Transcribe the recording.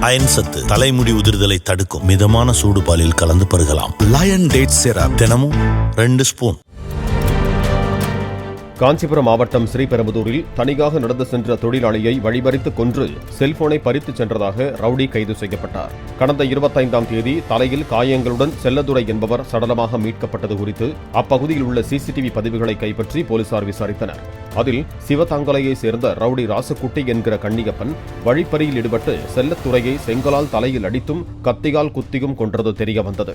Iron சத்து தலைமுடி உதிர்தலை தடுக்கும். மிதமான சூடு பாலில் கலந்து பருகலாம். லயன் டேட் சிரப் தினமும் ரெண்டு ஸ்பூன். காஞ்சிபுரம் மாவட்டம் ஸ்ரீபெரும்புதூரில் தனியாக நடந்து சென்ற தொழிலாளியை வழிமறித்து கொன்று செல்போனை பறித்துச் சென்றதாக ரவுடி கைது செய்யப்பட்டார். கடந்த இருபத்தைந்தாம் தேதி தலையில் காயங்களுடன் செல்லதுரை என்பவர் சடலமாக மீட்கப்பட்டது குறித்து அப்பகுதியில் உள்ள சிசிடிவி பதிவுகளை கைப்பற்றி போலீசார் விசாரித்தனர். அதில் சிவதாங்கலையை சேர்ந்த ரவுடி ராசக்குட்டி என்கிற கண்ணியப்பன் வழிப்பறியில் ஈடுபட்டு செல்லத்துறையை செங்கலால் தலையில் அடித்தும் கத்தியால் குத்தியும் கொன்றது தெரிய வந்தது